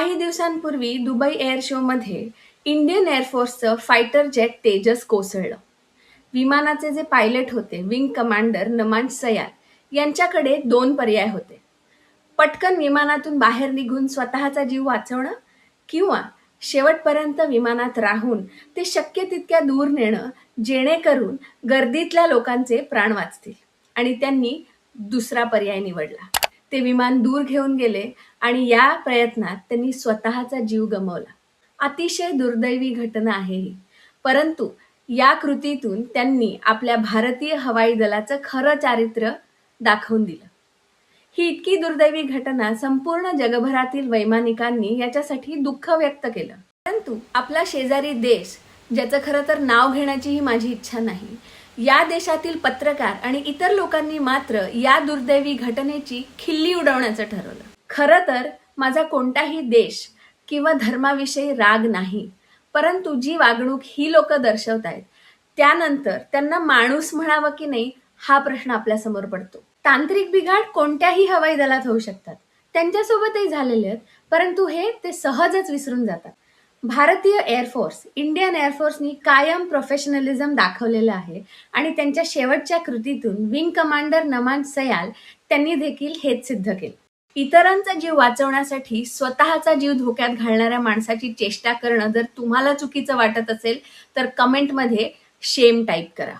काही दिवसांपूर्वी Dubai air शोमध्ये इंडियन एअरफोर्सचं फायटर जेट तेजस कोसळलं. विमानाचे जे पायलट होते विंग कमांडर नमान सयाल यांच्याकडे दोन पर्याय होते. पटकन विमानातून बाहेर निघून स्वतःचा जीव वाचवणं किंवा शेवटपर्यंत विमानात राहून ते शक्य तितक्या दूर नेणं जेणेकरून गर्दीतल्या लोकांचे प्राण वाचतील आणि त्यांनी दुसरा पर्याय निवडला. ते विमान दूर घेऊन गेले आणि या प्रयत्नात त्यांनी स्वतःचा जीव गमावला. अतिशय दुर्दैवी घटना आहे ही. परंतु या कृतीतून त्यांनी आपल्या भारतीय हवाई दलाचं खरं चारित्र्य दाखवून दिलं. ही इतकी दुर्दैवी घटना संपूर्ण जगभरातील वैमानिकांनी याच्यासाठी दुःख व्यक्त केलं. परंतु आपला शेजारी देश ज्याचं खरं तर नाव घेण्याचीही माझी इच्छा नाही या देशातील पत्रकार आणि इतर लोकांनी मात्र या दुर्दैवी घटनेची खिल्ली उडवण्याचं ठरवलं. खरं तर माझा कोणताही देश किंवा धर्माविषयी राग नाही परंतु जी वागणूक ही लोक दर्शवत आहेत त्यानंतर त्यांना माणूस म्हणावं की नाही हा प्रश्न आपल्यासमोर पडतो. तांत्रिक बिघाड कोणत्याही हवाई दलात होऊ शकतात. त्यांच्यासोबतही झालेले आहेत परंतु हे ते सहजच विसरून जातात. भारतीय एअरफोर्स इंडियन एअरफोर्सनी कायम प्रोफेशनलिझम दाखवलेलं आहे. आणि त्यांच्या शेवटच्या कृतीतून विंग कमांडर नमान सयाल त्यांनी देखील हेच सिद्ध केलं. इतरांचा जीव वाचवण्यासाठी स्वतःचा जीव धोक्यात घालणाऱ्या माणसाची चेष्टा करणं जर तुम्हाला चुकीचं वाटत असेल तर कमेंटमध्ये शेम टाईप करा.